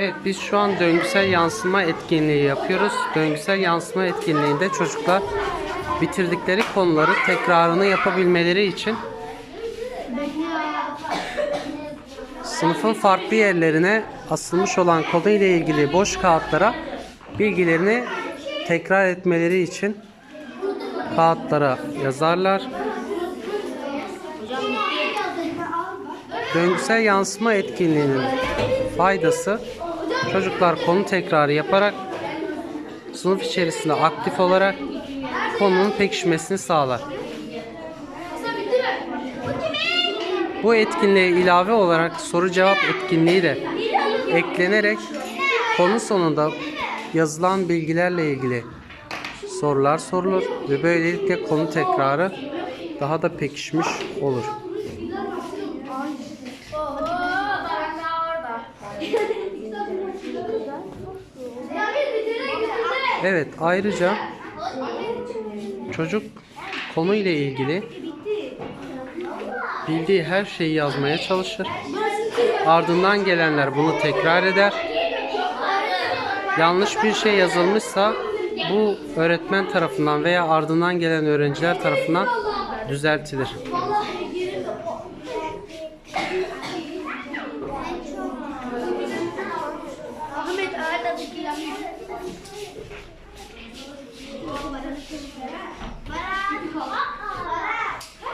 Evet biz şu an döngüsel yansıma etkinliği yapıyoruz. Döngüsel yansıma etkinliğinde çocuklar bitirdikleri konuları tekrarını yapabilmeleri için sınıfın farklı yerlerine asılmış olan konu ile ilgili boş kağıtlara bilgilerini tekrar etmeleri için kağıtlara yazarlar. Döngüsel yansıma etkinliğinin faydası çocuklar konu tekrarı yaparak sınıf içerisinde aktif olarak konunun pekişmesini sağlar. Bu etkinliğe ilave olarak soru cevap etkinliği de eklenerek konu sonunda yazılan bilgilerle ilgili sorular sorulur ve böylelikle konu tekrarı daha da pekişmiş olur. Evet ayrıca çocuk konu ile ilgili bildiği her şeyi yazmaya çalışır. Ardından gelenler bunu tekrar eder. Yanlış bir şey yazılmışsa bu öğretmen tarafından veya ardından gelen öğrenciler tarafından düzeltilir.